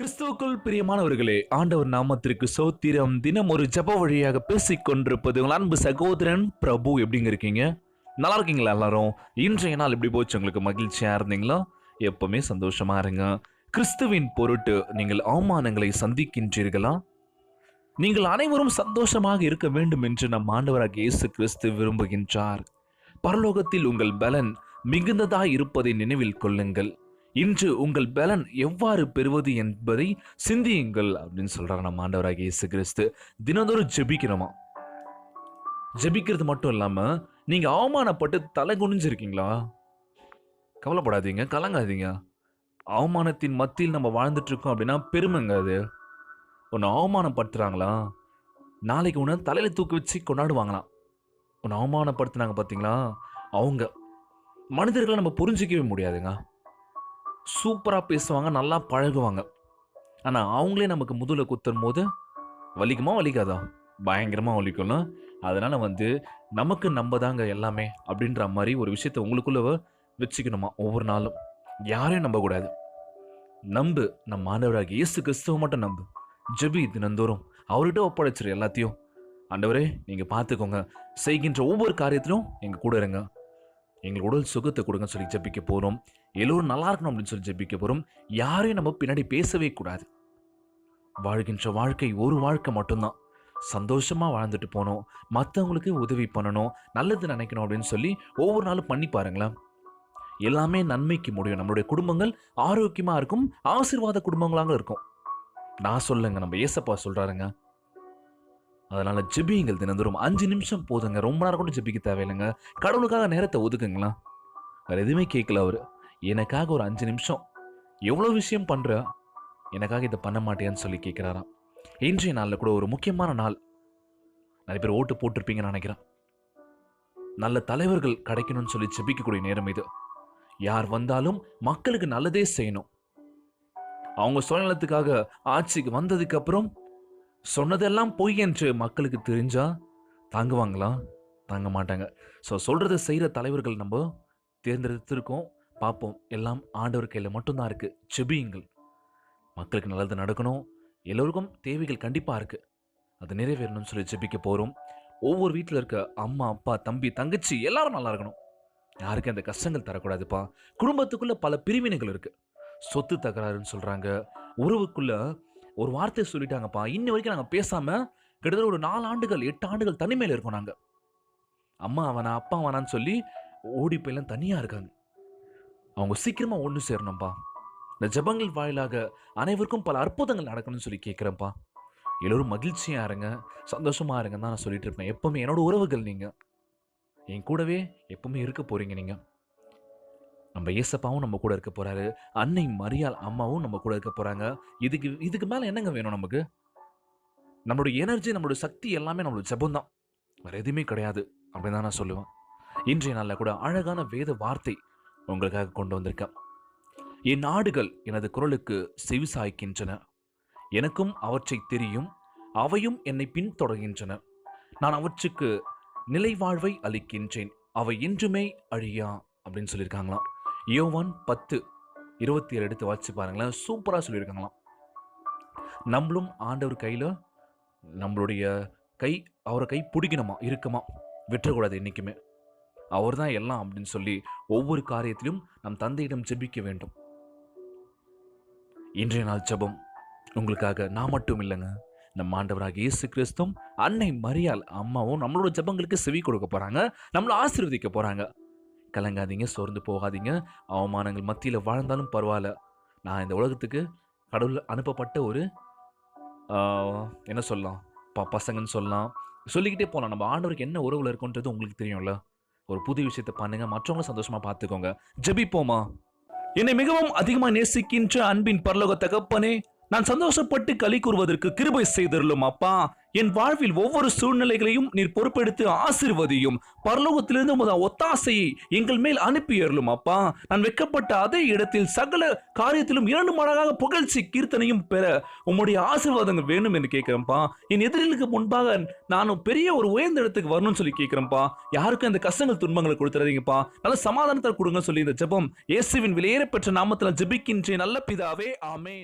கிறிஸ்துவுக்குள் பிரியமானவர்களே ஆண்டவர் நாமத்திற்கு சோத்திரம் தினம் ஒரு ஜப வழியாக பேசிக் கொண்டிருப்பது உங்கள் அன்பு சகோதரன் பிரபு. எப்படிங்க இருக்கீங்க? நல்லா இருக்கீங்களா எல்லாரும்? இன்றைய நாள் எப்படி போச்சு? உங்களுக்கு மகிழ்ச்சியா இருந்தீங்களா? எப்பவுமே சந்தோஷமா இருங்க. கிறிஸ்துவின் பொருட்டு நீங்கள் அவமானங்களை சந்திக்கின்றீர்களா? நீங்கள் அனைவரும் சந்தோஷமாக இருக்க வேண்டும் என்று நம் ஆண்டவராக இயேசு கிறிஸ்து விரும்புகின்றார். பரலோகத்தில் உங்கள் பலன் மிகுந்ததாய் இருப்பதை நினைவில் கொள்ளுங்கள். இன்று உங்கள் பலன் எவ்வாறு பெறுவது என்பதை சிந்தியுங்கள் அப்படின்னு சொல்றாங்க நம்ம ஆண்டவராக இயேசு கிறிஸ்து தினந்தோறும் ஜெபிக்கிறோமா? ஜெபிக்கிறது மட்டும் இல்லாம நீங்க அவமானப்பட்டு தலை குனிஞ்சிருக்கீங்களா? கவலைப்படாதீங்க கலங்காதீங்க. அவமானத்தின் மத்தியில் நம்ம வாழ்ந்துட்டு இருக்கோம் அப்படின்னா பெருமைங்க அது. உன்னை அவமானப்படுத்துறாங்களா? நாளைக்கு உன்னை தலையில தூக்கி வச்சு கொண்டாடுவாங்களாம். உன்னை அவமானப்படுத்துனாங்க பார்த்தீங்களா அவங்க மனிதர்களை நம்ம புரிஞ்சிக்கவே முடியாதுங்க. சூப்பராக பேசுவாங்க நல்லா பழகுவாங்க. ஆனால் அவங்களே நமக்கு முதுகில் குத்தும் போது வலிக்குமா வலிக்காதா? பயங்கரமாக வலிக்கும்ல. அதனால் வந்து நமக்கு நம்ம தாங்க எல்லாமே அப்படின்ற மாதிரி ஒரு விஷயத்தை உங்களுக்குள்ள வச்சுக்கணுமா ஒவ்வொரு நாளும். யாரையும் நம்பக்கூடாது. நம்பு. நம்ம ஆண்டவராக இயேசு கிறிஸ்துவ மட்டும் நம்பு. ஜெபி தினந்தோறும். அவர்கிட்ட ஒப்படைச்சிரு எல்லாத்தையும். ஆண்டவரே நீங்கள் பார்த்துக்கோங்க. செய்கின்ற ஒவ்வொரு காரியத்திலும் எங்கள் கூட இருங்க. எங்கள் உடல் சுகத்தை கொடுங்கன்னு சொல்லி ஜெபிக்க போகிறோம் எல்லோரும் நல்லா இருக்கணும் அப்படின்னு சொல்லி ஜெபிக்க போகிறோம் யாரையும் நம்ம பின்னாடி பேசவே கூடாது. வாழ்கின்ற வாழ்க்கை ஒரு வாழ்க்கை மட்டும்தான். சந்தோஷமாக வாழ்ந்துட்டு போகணும். மற்றவங்களுக்கு உதவி பண்ணணும். நல்லது நினைக்கணும் அப்படின்னு சொல்லி ஒவ்வொரு நாளும் பண்ணி பாருங்களேன். எல்லாமே நன்மைக்கு முடியும். நம்மளுடைய குடும்பங்கள் ஆரோக்கியமாக இருக்கும். ஆசீர்வாத குடும்பங்களாக இருக்கும். நான் சொல்லுங்க நம்ம ஏசப்பா சொல்கிறாருங்க அதனால ஜெபியுங்கள் தினந்தோறும். அஞ்சு நிமிஷம் போதுங்க. ரொம்ப நேரம் கூட ஜெபிக்க தேவையில்லைங்க. கடவுளுக்காக நேரத்தை ஒதுக்குங்களா? வேற எதுவுமே கேட்கல அவர். எனக்காக ஒரு அஞ்சு நிமிஷம். எவ்வளோ விஷயம் பண்ற? எனக்காக இதை பண்ண மாட்டேன்னு சொல்லி கேட்குறாராம். இன்றைய நாளில் கூட ஒரு முக்கியமான நாள். நிறைய பேர் ஓட்டு போட்டிருப்பீங்கன்னு நினைக்கிறேன். நல்ல தலைவர்கள் கிடைக்கணும்னு சொல்லி ஜெபிக்கக்கூடிய நேரம் இது. யார் வந்தாலும் மக்களுக்கு நல்லதே செய்யணும். அவங்க சுயநலத்துக்காக ஆட்சிக்கு வந்ததுக்கு அப்புறம் சொன்னதெல்லாம் பொய் என்று மக்களுக்கு தெரிஞ்சா தாங்குவாங்களா? தாங்க மாட்டாங்க. ஸோ சொல்கிறத செய்கிற தலைவர்கள் நம்ம தேர்ந்தெடுத்திருக்கோம். பார்ப்போம். எல்லாம் ஆண்டவர் கையில் மட்டும்தான் இருக்குது செபியுங்கள். மக்களுக்கு நல்லது நடக்கணும். எல்லோருக்கும் தேவைகள் கண்டிப்பாக இருக்குது அது நிறைவேறணும்னு சொல்லி ஜெபிக்க போகிறோம் ஒவ்வொரு வீட்டில் இருக்க அம்மா அப்பா தம்பி தங்கச்சி எல்லாரும் நல்லா இருக்கணும். யாருக்கும் அந்த கஷ்டங்கள் தரக்கூடாதுப்பா. குடும்பத்துக்குள்ளே பல பிரிவினைகள் இருக்குது சொத்து தகராறுன்னு சொல்கிறாங்க உறவுக்குள்ளே ஒரு வார்த்தை சொல்லிட்டாங்கப்பா. இன்ன வரைக்கும் நாங்கள் பேசாம கிட்டத்தட்ட ஒரு நாலு ஆண்டுகள் எட்டு ஆண்டுகள் தனிமையில் இருக்கோம் நாங்கள் அம்மா அவனா அப்பா அவனான்னு சொல்லி ஓடி போயெல்லாம் தனியாக இருக்காங்க. அவங்க சீக்கிரமாக ஒன்று சேரணும்ப்பா இந்த ஜெபங்கள் வாயிலாக அனைவருக்கும் பல அற்புதங்கள் நடக்கணும்னு சொல்லி கேட்குறேன்ப்பா எல்லோரும் மகிழ்ச்சியா இருங்க சந்தோஷமாக இருங்கன்னு தான் நான் சொல்லிட்டு இருப்பேன் எப்பவுமே என்னோட உறவுகள் நீங்கள் என் கூடவே எப்பவுமே இருக்க போகிறீங்க நீங்கள் நம்ம ஏசப்பாவும் நம்ம கூட இருக்க போறாரு. அன்னை மரியாள் அம்மாவும் நம்ம கூட இருக்க போறாங்க. இதுக்கு இதுக்கு மேல என்னங்க வேணும் நமக்கு? நம்மளுடைய எனர்ஜி நம்மளுடைய சக்தி எல்லாமே நம்மளோட ஜெபம் தான். வேற எதுவுமே கிடையாது. அப்படின்னு தான் நான் சொல்லுவேன். இன்றைய நாளில் கூட அழகான வேத வார்த்தை உங்களுக்காக கொண்டு வந்திருக்கேன். என் நாடுகள் எனது குரலுக்கு செவிசாய்க்கின்றன எனக்கும் அவற்றை தெரியும். அவையும் என்னை பின்தொடர்கின்றன. நான் அவற்றுக்கு நிலை வாழ்வை அளிக்கின்றேன். அவை என்றுமே அழியா? அப்படின்னு சொல்லியிருக்காங்களாம். யோவான் பத்து இருபத்தி ஏழு எடுத்து வாசிச்சு பாருங்களேன். சூப்பராக சொல்லியிருக்காங்களாம். நம்மளும் ஆண்டவர் கையில் நம்மளுடைய கை அவரை கை பிடிக்கணுமா இருக்குமா? விட்டுறக்கூடாது என்றைக்குமே அவர் தான் எல்லாம் அப்படின்னு சொல்லி ஒவ்வொரு காரியத்திலும் நம் தந்தையிடம் ஜெபிக்க வேண்டும். இன்றைய நாள் ஜெபம் உங்களுக்காக நான் மட்டும் இல்லைங்க. நம்ம ஆண்டவராக இயேசு கிறிஸ்தும் அன்னை மரியாள் அம்மாவும் நம்மளோட ஜெபங்களுக்கு செவி கொடுக்க போகிறாங்க நம்மளை ஆசீர்வதிக்க போகிறாங்க கலங்காதீங்க சோர்ந்து போகாதீங்க. அவமானங்கள் மத்தியில் வாழ்ந்தாலும் பரவாயில்ல. நான் இந்த உலகத்துக்கு கடவுள் அனுப்பப்பட்ட ஒரு என்ன சொல்லலாம்? ப பசங்கன்னு சொல்லலாம். சொல்லிக்கிட்டே போகலாம் நம்ம ஆண்டவருக்கு என்ன உறவுல இருக்குன்றது உங்களுக்கு தெரியும்ல. ஒரு புது விஷயத்தை பண்ணுங்க. மற்றவங்களும் சந்தோஷமா பார்த்துக்கோங்க. ஜபிப்போமா? என்னை மிகவும் அதிகமாக நேசிக்கின்ற அன்பின் பரலோக தகப்பனே நான் சந்தோஷப்பட்டு களி கூறுவதற்கு கிருபை செய்தருளும் அப்பா. என் வாழ்வில் ஒவ்வொரு சூழ்நிலைகளையும் நீர் பொறுப்பெடுத்து ஆசிர்வதியும். பரலோகத்திலிருந்து உமது ஒத்தாசையை எங்கள் மேல் அனுப்பியருளும் அப்பா. நான் வெக்கப்பட்ட அதே இடத்தில் சகல காரியத்திலும் இரண்டு மடங்காக புகழ்ச்சி கீர்த்தனையும் பெற உம்முடைய ஆசீர்வாதங்கள் வேணும் என்று கேட்கிறேன்ப்பா. என் எதிரிகளுக்கு முன்பாக நானும் பெரிய ஒரு உயர்ந்த இடத்துக்கு வரணும்னு சொல்லி கேட்கிறேன்ப்பா. யாருக்கும் இந்த கஷ்டங்கள் துன்பங்களை கொடுத்துறாதீங்கப்பா. நல்ல சமாதானத்தை கொடுங்க சொல்லி இந்த ஜெபம் இயேசுவின் விலையேற பெற்ற நாமத்தில் ஜெபிக்கின்றேன். நல்ல பிதாவே ஆமேன்.